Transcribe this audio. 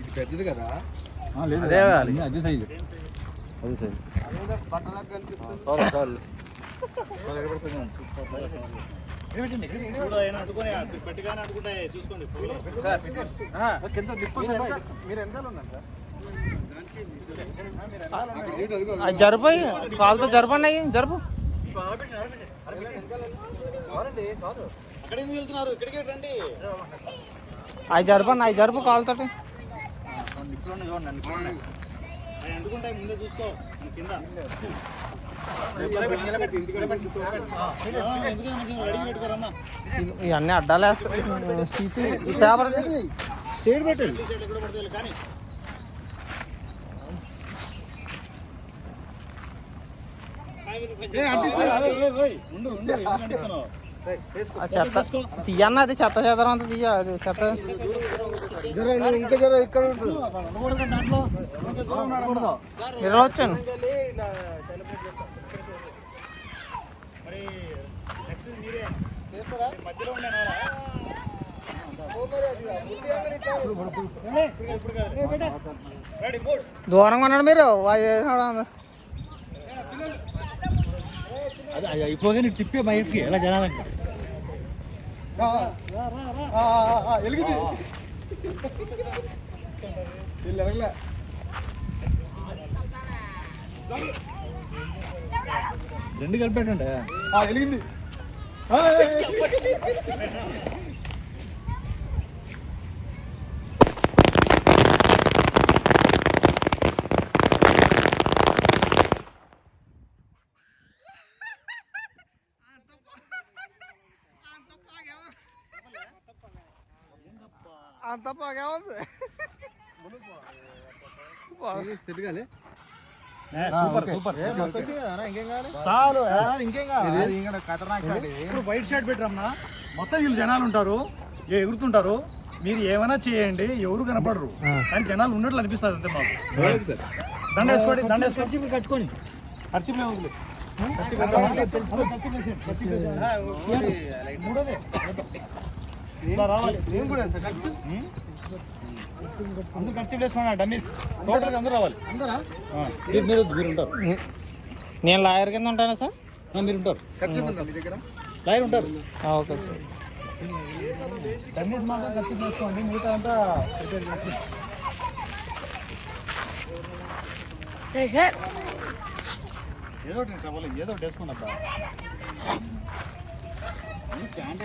ఇది పెద్దది కదా? అదే అదే సైజు అదే సైజు సారీ సారీ. మీరు వెనకాల ఉన్నారు సార్. జరుపు కాలుతో జరపండి అయ్యి జరుపు. అవి జరపండి అవి జరుపు కాలుతోటి. అవి అందుకుంటాయి చూసుకో ఇవన్నీ అడ్డాలేస్తాయి పేపర్ స్టేట్ పెట్టండి. చెత్త తీయన్న అది చెత్త చెదరం అంతా తీయ అది చెత్త ఇంకా జర ఇక్కడ. మీరు వచ్చాను మరి నెక్స్ట్ మీరే చేస్తారా మధ్యలో ఉండే ఇప్పుడు కాదు రెడీ మూడు దూరంగా ఉన్నాడు మీరు అవి అది అయిపోగా నీకు తిప్పే బయటికి ఎలా జనాలంటే ఎలిగింది వీళ్ళు ఎరగలే రెండు కలిపేటండి ఎలిగింది అంత బాగా ఉంది. Super super. చాలు ఇంకేం. ఇప్పుడు వైట్ షర్ట్ పెట్టరమ్మా మొత్తం వీళ్ళు జనాలు ఉంటారు. ఏ ఎగురుతుంటారు. మీరు ఏమైనా చేయండి ఎవరు కనపడరు. కానీ జనాలు ఉన్నట్లు అనిపిస్తుంది అంతే మాకు. దండ వేసుకోండి దండ వేసుకోండి. మీరు కట్టుకోండి. ఖర్చు మూడోదే. అందరూ ఖర్చు వేసుకోండి డమ్మీస్. టోటల్గా అందరూ రావాలి. మీరు మీరు మీరు ఉంటారు. నేను లాయర్ కింద ఉంటానా సార్? మీరు ఉంటారు. లైన్ ఉంటారు. ఆ, ఓకే సార్. డమ్మీస్ మాత్రం ఖర్చు చేసుకోండి మిగతా అంతా ఏదో ఏదో ఒకటి వేసుకున్నప్పుడు